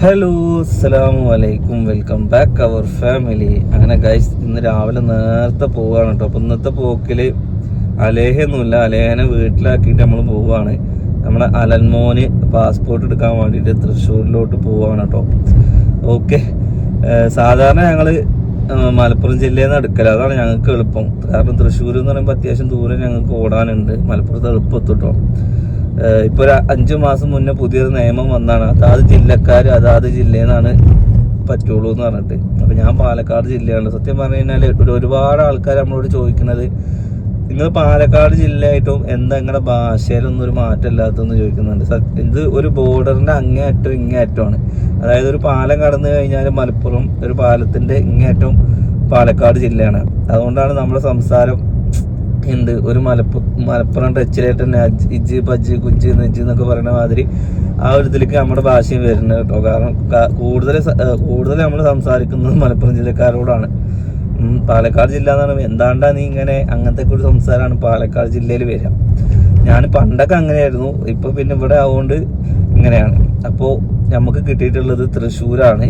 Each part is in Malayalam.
ഹലോ അസ്സലാമു അലൈക്കും. വെൽക്കം ബാക്ക് അവർ ഫാമിലി അങ്ങനെ ഗൈസ് ഇന്ന് രാവിലെ നേരത്തെ പോവുകയാണ് കേട്ടോ അപ്പം ഇന്നത്തെ പോക്കിൽ അലേഹയൊന്നുമില്ല. അലേഹനെ വീട്ടിലാക്കിയിട്ട് നമ്മൾ പോവുകയാണ് നമ്മളെ അലൻമോന് പാസ്പോർട്ട് എടുക്കാൻ വേണ്ടിയിട്ട് തൃശ്ശൂരിലോട്ട് പോവുകയാണ് കേട്ടോ ഓക്കെ സാധാരണ ഞങ്ങൾ മലപ്പുറം ജില്ലയിൽ നിന്ന് എടുക്കല അതാണ് ഞങ്ങൾക്ക് എളുപ്പം. കാരണം തൃശ്ശൂർ എന്ന് പറയുമ്പോൾ അത്യാവശ്യം ദൂരം ഞങ്ങൾക്ക് ഓടാനുണ്ട്. മലപ്പുറത്ത് എളുപ്പത്തു കേട്ടോ ഏഹ് ഇപ്പൊ ഒരു അഞ്ചു മാസം മുന്നേ പുതിയൊരു നിയമം വന്നാണ്. അതാത് ജില്ലക്കാർ അതാത് ജില്ലയിൽ നിന്നാണ് പറ്റുള്ളൂ എന്ന് പറഞ്ഞിട്ട്. അപ്പൊ ഞാൻ പാലക്കാട് ജില്ലയാണ്. സത്യം പറഞ്ഞു കഴിഞ്ഞാൽ ഒരു ഒരുപാട് ആൾക്കാർ നമ്മളോട് ചോദിക്കുന്നത് നിങ്ങൾ പാലക്കാട് ജില്ലയായിട്ടും എന്താ നിങ്ങളുടെ ഭാഷയിലൊന്നും ഒരു മാറ്റം ഇല്ലാത്തതെന്ന് ചോദിക്കുന്നുണ്ട് ഇത് ഒരു ബോർഡറിന്റെ അങ്ങേയറ്റം ഇങ്ങേയറ്റമാണ് അതായത് ഒരു പാലം കടന്നു കഴിഞ്ഞാൽ മലപ്പുറം ഒരു പാലത്തിന്റെ ഇങ്ങേയറ്റം പാലക്കാട് ജില്ലയാണ്. അതുകൊണ്ടാണ് നമ്മുടെ സംസാരം ഉണ്ട്. ഒരു മലപ്പു മലപ്പുറം ടച്ചിലായിട്ട് തന്നെ ഇജ് പജ്ജ് കുജ് നെജ് എന്നൊക്കെ പറയുന്ന മാതിരി ആ ഒരു ഇതിലേക്ക് നമ്മുടെ ഭാഷയും വരുന്നത് കേട്ടോ. കാരണം കൂടുതൽ കൂടുതൽ നമ്മൾ സംസാരിക്കുന്നത് മലപ്പുറം ജില്ലക്കാരോടാണ്. പാലക്കാട് ജില്ല എന്ന് എന്താണ്ടാ നീ ഇങ്ങനെ അങ്ങനത്തെ ഒരു സംസാരമാണ് പാലക്കാട് ജില്ലയിൽ വരിക. ഞാൻ പണ്ടൊക്കെ അങ്ങനെയായിരുന്നു. ഇപ്പൊ പിന്നെ ഇവിടെ ആവുകൊണ്ട് ഇങ്ങനെയാണ്. അപ്പോൾ നമുക്ക് കിട്ടിയിട്ടുള്ളത് തൃശ്ശൂരാണ്.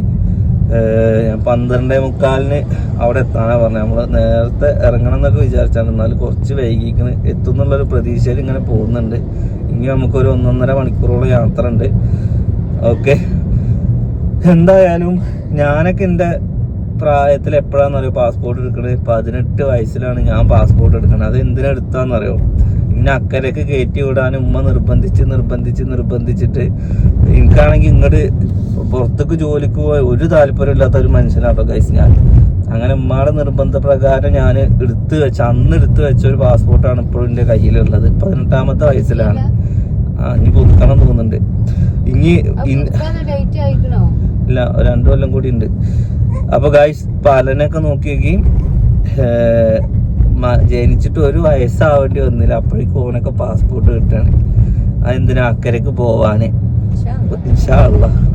പന്ത്രണ്ടേ മുക്കാലിന് അവിടെ എത്താനാ പറഞ്ഞത്. നമ്മൾ നേരത്തെ ഇറങ്ങണം എന്നൊക്കെ വിചാരിച്ചാണ്. എന്നാലും കുറച്ച് വൈകിക്കണ് എത്തും എന്നുള്ളൊരു പ്രതീക്ഷയിൽ ഇങ്ങനെ പോകുന്നുണ്ട്. ഇനി നമുക്കൊരു ഒന്നൊന്നര മണിക്കൂറോളം യാത്ര ഉണ്ട് ഓക്കെ. എന്തായാലും ഞാനൊക്കെ എന്റെ പ്രായത്തിൽ എപ്പോഴാണെന്നറിയോ പാസ്പോർട്ട് എടുക്കണത് പതിനെട്ട് വയസ്സിലാണ് ഞാൻ പാസ്പോർട്ട് എടുക്കണത്. അത് എന്തിനാ ഇന്നെ അക്കരക്ക് കയറ്റി വിടാൻ ഉമ്മ നിർബന്ധിച്ച് നിർബന്ധിച്ച് നിർബന്ധിച്ചിട്ട് എനിക്കാണെങ്കിൽ ഇങ്ങോട്ട് പുറത്തേക്ക് ജോലിക്ക് പോയ ഒരു താല്പര്യമില്ലാത്ത ഒരു മനുഷ്യനാട്ടോ ഗൈസ് ഞാൻ. അങ്ങനെ ഉമ്മയുടെ നിർബന്ധ പ്രകാരം ഞാൻ എടുത്ത് വെച്ച അന്ന് എടുത്ത് വെച്ച ഒരു പാസ്പോർട്ടാണ് ഇപ്പോഴും എന്റെ കയ്യിലുള്ളത്. പതിനെട്ടാമത്തെ വയസ്സിലാണ്. ആ ഇനി പുതുക്കണം തോന്നുന്നുണ്ട്. ഇനി ഇല്ല രണ്ടു കൊല്ലം കൂടി ഉണ്ട്. അപ്പൊ ഗായ്സ് പാലനൊക്കെ നോക്കി നോക്കി ഏർ, മ- ജനിച്ചിട്ട് ഒരു വയസ്സാവേണ്ടി വന്നില്ല. അപ്പോഴേക്കും ഓനൊക്കെ പാസ്പോർട്ട് കിട്ടാണ്. അതെന്തിനാ? അക്കരക്ക് പോവാന്.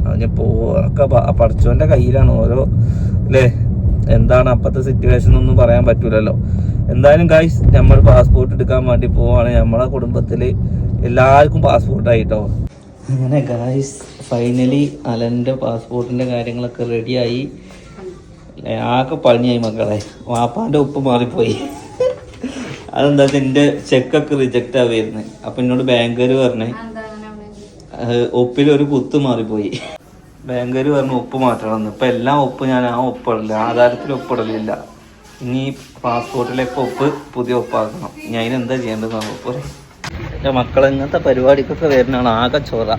അവന് പോവാക്കെ പഠിച്ചോന്റെ കയ്യിലാണ്. ഓരോ അല്ലേ എന്താണ് അപ്പത്തെ സിറ്റുവേഷൻ ഒന്നും പറയാൻ പറ്റൂലല്ലോ. എന്തായാലും ഗൈസ് നമ്മൾ പാസ്പോർട്ട് എടുക്കാൻ വേണ്ടി പോവാണ്. നമ്മളെ കുടുംബത്തിൽ എല്ലാവർക്കും പാസ്പോർട്ട് ആയിട്ടോ? അങ്ങനെ ഗായ്സ് ഫൈനലി അലന്റെ പാസ്പോർട്ടിന്റെ കാര്യങ്ങളൊക്കെ റെഡിയായി ആകെ പണിയായി മക്കളെ. വാപ്പാന്റെ ഉപ്പ് മാറിപ്പോയി. അതെന്താ എന്റെ ചെക്കൊക്കെ റിജക്റ്റ് ആവുന്നത് അപ്പൊ എന്നോട് ബാങ്കുകാർ പറഞ്ഞേ ഒപ്പിൽ ഒരു കുത്ത് മാറിപ്പോയി. ബാങ്കുകാർ പറഞ്ഞു ഒപ്പ് മാറ്റണം ഇപ്പൊ എല്ലാം ഒപ്പ് ഞാൻ ആ ഒപ്പിടില്ല ആധാരത്തിൽ ഒപ്പിടലില്ല. ഇനി പാസ്പോർട്ടിലേക്ക് ഒപ്പ് പുതിയ ഒപ്പാക്കണം. ഞാൻ എന്താ ചെയ്യേണ്ടത് നമുക്ക് എന്റെ മക്കൾ ഇങ്ങനത്തെ പരിപാടിക്കൊക്കെ വരുന്നതാണ് ആകെ ചോറ.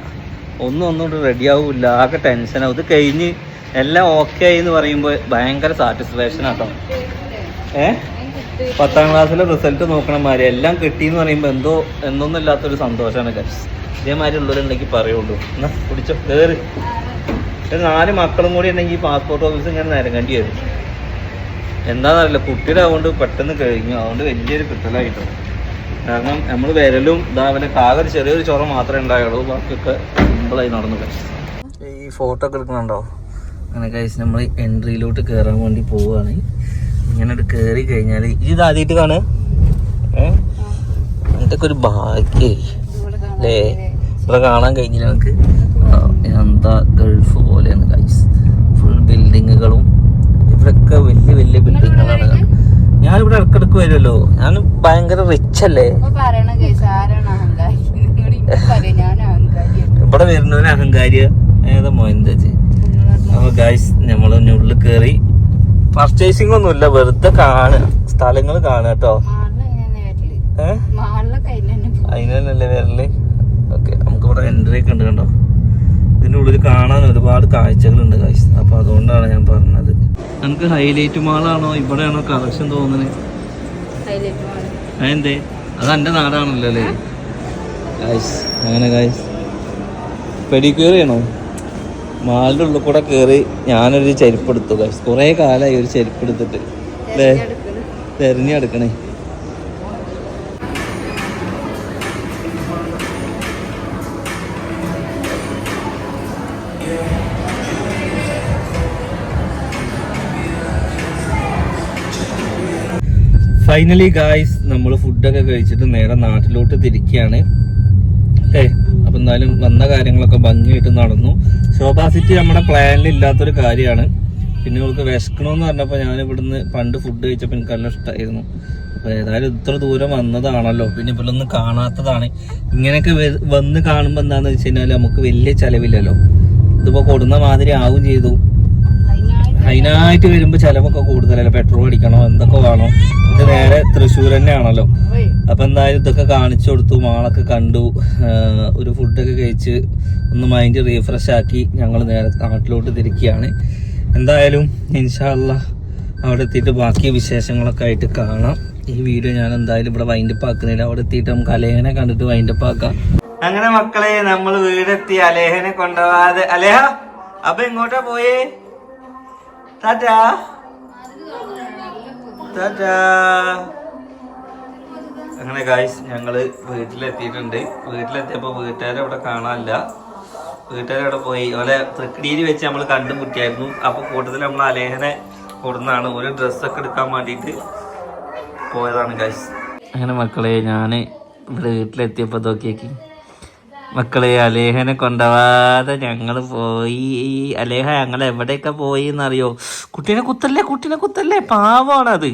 ഒന്നും ഒന്നും റെഡി ആവില്ല ആകെ ടെൻഷനാവും ഇത് കഴിഞ്ഞ് എല്ലാം ഓക്കെ ആയി എന്ന് പറയുമ്പോൾ ഭയങ്കര സാറ്റിസ്ഫാക്ഷൻ ആട്ടോ. ഏ? പത്താം ക്ലാസ്സിലെ റിസൾട്ട് നോക്കണ മാതിരി എല്ലാം കിട്ടി എന്ന് പറയുമ്പോൾ എന്തോ എന്തൊന്നും ഇല്ലാത്തൊരു സന്തോഷമാണ് ഗൈസ് ഇതേമാതിരി ഉള്ളവരുണ്ടെങ്കിൽ പറയുള്ളൂ. എന്നാ കുടിച്ചോ കയറി ഒരു നാല് മക്കളും കൂടി ഉണ്ടെങ്കിൽ പാസ്പോർട്ട് ഓഫീസ് ഇങ്ങനെ നിരങ്ങേണ്ടി വരും. എന്താണെന്നറിയില്ല കുട്ടിയുടെ അതുകൊണ്ട് പെട്ടെന്ന് കഴിഞ്ഞു. അതുകൊണ്ട് വലിയൊരു കിട്ടലായിട്ടോ കാരണം നമ്മൾ വിരലും ഇതാവലെ കാകെ ചെറിയൊരു ചൊറ മാത്രമേ ഉണ്ടായുള്ളൂ. ബാക്കിയൊക്കെ സിമ്പിളായി നടന്നു ഈ ഫോട്ടോ ഒക്കെ എടുക്കുന്നുണ്ടോ? അങ്ങനെ കഴിച്ച് നമ്മൾ എൻട്രിയിലോട്ട് കയറാൻ വേണ്ടി പോവുകയാണ് ഇങ്ങനെ കയറി കഴിഞ്ഞാൽ ഇത് ആദ്യമായിട്ട് ഏഹ് ഇതൊക്കെ ഒരു ഭാഗ്യേ. അല്ലേ ഇവിടെ കാണാൻ കഴിഞ്ഞില്ല നമുക്ക്. എന്താ ഗൾഫ് പോലെയാണ് ഗൈസ് ഫുൾ ബിൽഡിങ്ങുകളും ഇവിടെയൊക്കെ വലിയ വലിയ ബിൽഡിങ്ങുകളാണ് ഞാനിവിടെ ഇടക്കിടക്ക് വരുമല്ലോ ഞാൻ ഭയങ്കര റിച്ച് അല്ലേ? ഇവിടെ വരുന്നവന് അഹങ്കാരിയ. ഏതാ മോയന്തജ് അപ്പൊ ഗൈസ് നമ്മൾ ഉള്ളിൽ കയറി പർച്ചേസിംഗ് ഒന്നും ഇല്ല വെറുതെ കാണുക സ്ഥലങ്ങൾ കാണുക കേട്ടോ. അതിനല്ലേ വരൽ? ഓക്കെ നമുക്ക് ഇവിടെ എൻട്രി ഒക്കെ ഉണ്ട് കണ്ടോ? ഇതിനുള്ളിൽ കാണാൻ ഒരുപാട് കാഴ്ചകളുണ്ട് കാഴ്ച അപ്പൊ അതുകൊണ്ടാണ് ഞാൻ പറഞ്ഞത്. നമുക്ക് ഹൈലൈറ്റ് മാളാണോ? ഇവിടെയാണോ കളക്ഷൻ തോന്നുന്നത് അതെന്തേ? അത് എന്റെ നാടാണല്ലോ അല്ലേ? ഗായ്സ് അങ്ങനെ ഗായ്സ് പെഡിക്യൂർ ചെയ്യണോ? മാളിന്റെ ഉള്ളിൽ കൂടെ കയറി ഞാനൊരു ചെരുപ്പ് എടുത്തു ഗായ്സ് കുറേ കാലമായി ഒരു ചെരുപ്പ് എടുത്തിട്ട് അല്ലേ തെരഞ്ഞെടുക്കണേ. ഫൈനലി ഗായ്സ് നമ്മൾ ഫുഡൊക്കെ കഴിച്ചിട്ട് നേരെ നാട്ടിലോട്ട് തിരിക്കുകയാണ് അല്ലേ അപ്പം എന്തായാലും വന്ന കാര്യങ്ങളൊക്കെ ഭംഗിയായിട്ട് നടന്നു. പക്ഷെ നമ്മുടെ പ്ലാനിൽ ഇല്ലാത്തൊരു കാര്യമാണ്. പിന്നെ ഇവൾക്ക് വിശക്കണമെന്ന് പറഞ്ഞപ്പോൾ ഞാൻ ഇവിടുന്ന് പണ്ട് ഫുഡ് കഴിച്ചപ്പോൾ എനിക്ക് നല്ല ഇഷ്ടമായിരുന്നു അപ്പോൾ ഏതായാലും ഇത്ര ദൂരം വന്നതാണല്ലോ. പിന്നെ ഇവളൊന്നും കാണാത്തതാണ്. ഇങ്ങനെയൊക്കെ വന്ന് കാണുമ്പോൾ എന്താണെന്ന് വെച്ച് കഴിഞ്ഞാൽ നമുക്ക് വലിയ ചിലവില്ലല്ലോ. ഇതിപ്പോൾ കൊടുന്ന മാതിരി ആവും ചെയ്തു. അതിനായിട്ട് വരുമ്പോൾ ചിലവൊക്കെ കൂടുതലല്ലേ? പെട്രോൾ അടിക്കണോ? എന്തൊക്കെ വേണോ? ഇത് നേരെ തൃശ്ശൂർ തന്നെയാണല്ലോ. അപ്പൊ എന്തായാലും ഇതൊക്കെ കാണിച്ചു കൊടുത്തു മാളൊക്കെ കണ്ടു. ഒരു ഫുഡൊക്കെ കഴിച്ച് ഒന്ന് മൈൻഡ് റീഫ്രഷ് ആക്കി ഞങ്ങൾ നേരെ നാട്ടിലോട്ട് തിരിക്കുകയാണ്. എന്തായാലും ഇൻഷാല്ല അവിടെ എത്തിയിട്ട് ബാക്കി വിശേഷങ്ങളൊക്കെ ആയിട്ട് കാണാം. ഈ വീഡിയോ ഞാൻ എന്തായാലും ഇവിടെ വൈൻഡപ്പ് ആക്കുന്നില്ല. അവിടെ എത്തിയിട്ട് നമുക്ക് അലേഹനെ കണ്ടിട്ട് വൈൻഡപ്പ് ആക്കാം. അങ്ങനെ മക്കളെ നമ്മൾ വീടെത്തി അലേഹനെ കൊണ്ടുപോവാതെ അലേഹ അപ്പൊ എങ്ങോട്ടാ പോയേ? ടാറ്റാ ടാറ്റാ അങ്ങനെ ഗായ്സ് ഞങ്ങൾ വീട്ടിലെത്തിയിട്ടുണ്ട്. വീട്ടിലെത്തിയപ്പോൾ വീട്ടുകാരെ അവിടെ കാണാനില്ല. വീട്ടുകാരെ അവിടെ പോയി. ഓലെ തൃക്കടിയിൽ വെച്ച് നമ്മൾ കണ്ടും കുട്ടിയായിരുന്നു. അപ്പോൾ കൂട്ടത്തിൽ നമ്മൾ അലേഹനെ കൊടുന്നാണ് ഒരു ഡ്രസ്സൊക്കെ എടുക്കാൻ വേണ്ടിയിട്ട് പോയതാണ് ഗായ്സ് അങ്ങനെ മക്കളെ ഞാൻ ഇവിടെ വീട്ടിലെത്തിയപ്പോൾ നോക്കിയേക്ക് മക്കളെ അലേഹനെ കൊണ്ടുപോവാതെ ഞങ്ങൾ പോയി. അലേഹ ഞങ്ങൾ എവിടെയൊക്കെ പോയി എന്നറിയോ കുട്ടീനെ കുത്തല്ലേ കുട്ടീനെ കുത്തല്ലേ? പാവമാണത്.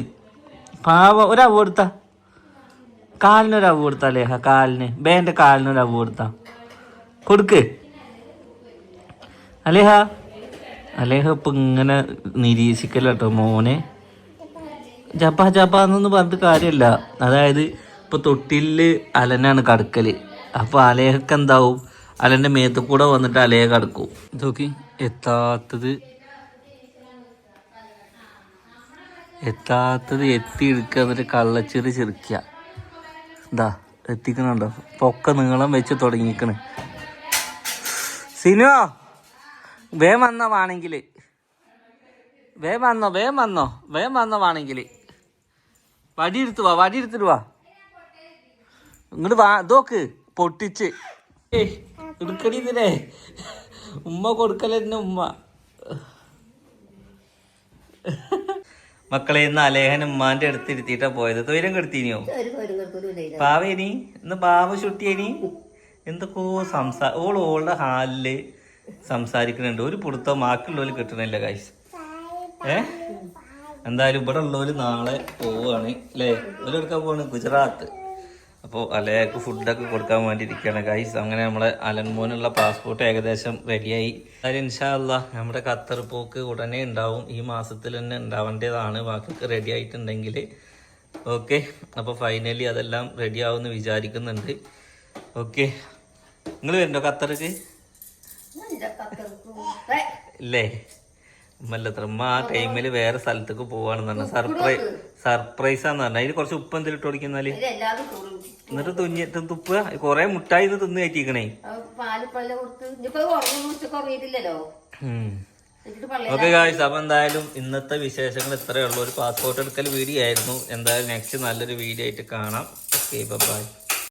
പാവ ഒരു കൊടുത്ത. കാലിനൊരവ് കൊടുത്ത അലേഹ കാലിന്. ബേന്റെ കാലിനൊരവ് കൊടുത്ത. കൊടുക്ക്. അലേഹ. അലേഹ ഇപ്പൊ ഇങ്ങനെ നിരീക്ഷിക്കല കേട്ടോ മോനെ. ജപ്പ ജപ്പ എന്നൊന്നും പറഞ്ഞിട്ട് കാര്യമില്ല അതായത് ഇപ്പൊ തൊട്ടിൽ അലനാണ് കടക്കൽ. അപ്പൊ അലേഹക്ക് എന്താവും? അലന്റെ മേത്ത് കൂടെ വന്നിട്ട് അലയെ കടക്കും. നോക്കി. എത്താത്തത്. എത്താത്തത് എത്തി എടുക്കുക എന്നിട്ട് കള്ളച്ചിറി ചെറുക്കുക. എന്താ എത്തിക്കണുണ്ടോ? പൊക്ക നീളം വെച്ച് തുടങ്ങിക്കണ്. സിനിമ വേം വന്നോ വേണമെങ്കിൽ? വേം വന്നോ വേം വന്നോ വേം വന്നോ വേണമെങ്കിൽ? വടി എടുത്തു വാ വാ. ഇങ്ങോട്ട് വാ ഇതോക്ക് പൊട്ടിച്ച്. ഏയ് എടുക്കടി ഇതിനെ. ഉമ്മ കൊടുക്കലെന്നെ ഉമ്മ. മക്കളെ ഇന്ന് അലേഹൻ ഉമ്മാന്റെ അടുത്ത് ഇരുത്തിയിട്ടാ പോയത്. തൊയിരം കെടുത്തിനിയോ? പാവേനി ഇന്ന് പാവ ചുട്ടിയേനി. എന്തൊക്കെയോ സംസാ ഓൾ ഓളുടെ ഹാലിൽ സംസാരിക്കുന്നുണ്ട് ഒരു പുടുത്തം ബാക്കിയുള്ളവര് കിട്ടണില്ല കാശ് ഏ? എന്തായാലും ഇവിടെ ഉള്ളവര് നാളെ പോവാണ് അല്ലേ ഒരു എടുക്കാൻ പോവാണ് ഗുജറാത്ത്. അപ്പോൾ അലയാൾക്ക് ഫുഡൊക്കെ കൊടുക്കാൻ വേണ്ടി ഇരിക്കുകയാണ് ഗൈസ് അങ്ങനെ നമ്മളെ അലൻമോനുള്ള പാസ്പോർട്ട് ഏകദേശം റെഡിയായി എന്തായാലും ഇൻഷാല്ല നമ്മുടെ ഖത്തർ പോക്ക് ഉടനെ ഉണ്ടാവും. ഈ മാസത്തിൽ തന്നെ ഉണ്ടാവേണ്ടതാണ്. ബാക്കിയൊക്കെ റെഡി ആയിട്ടുണ്ടെങ്കിൽ ഓക്കെ അപ്പോൾ ഫൈനലി അതെല്ലാം റെഡി ആവുമെന്ന് വിചാരിക്കുന്നുണ്ട്. ഓക്കെ നിങ്ങൾ വരുന്നുണ്ടോ ഖത്തർക്ക്? ഇല്ലേ? ഉമ്മല്ലത്ര ഉമ്മ ആ ടൈമിൽ വേറെ സ്ഥലത്തേക്ക് പോവാണെന്ന് പറഞ്ഞ സർപ്രൈസ് സർപ്രൈസ് ആന്ന് പറഞ്ഞ. അതിന് കുറച്ച് ഉപ്പ് എന്തെങ്കിലും ഇട്ട് കൊടുക്കുന്നാൽ? എന്നിട്ട് തുഞ്ഞി തുപ്പുക. കൊറേ മുട്ടായി ഇത് തിന്ന് കയറ്റിക്കണേ. ഓക്കെ ഗായ്സ് അപ്പൊ എന്തായാലും ഇന്നത്തെ വിശേഷങ്ങൾ ഇത്രയേ ഉള്ളൂ. ഒരു പാസ്പോർട്ട് എടുക്കൽ വീഡിയോ ആയിരുന്നു. എന്തായാലും നെക്സ്റ്റ് നല്ലൊരു വീഡിയോ ആയിട്ട് കാണാം. Okay bye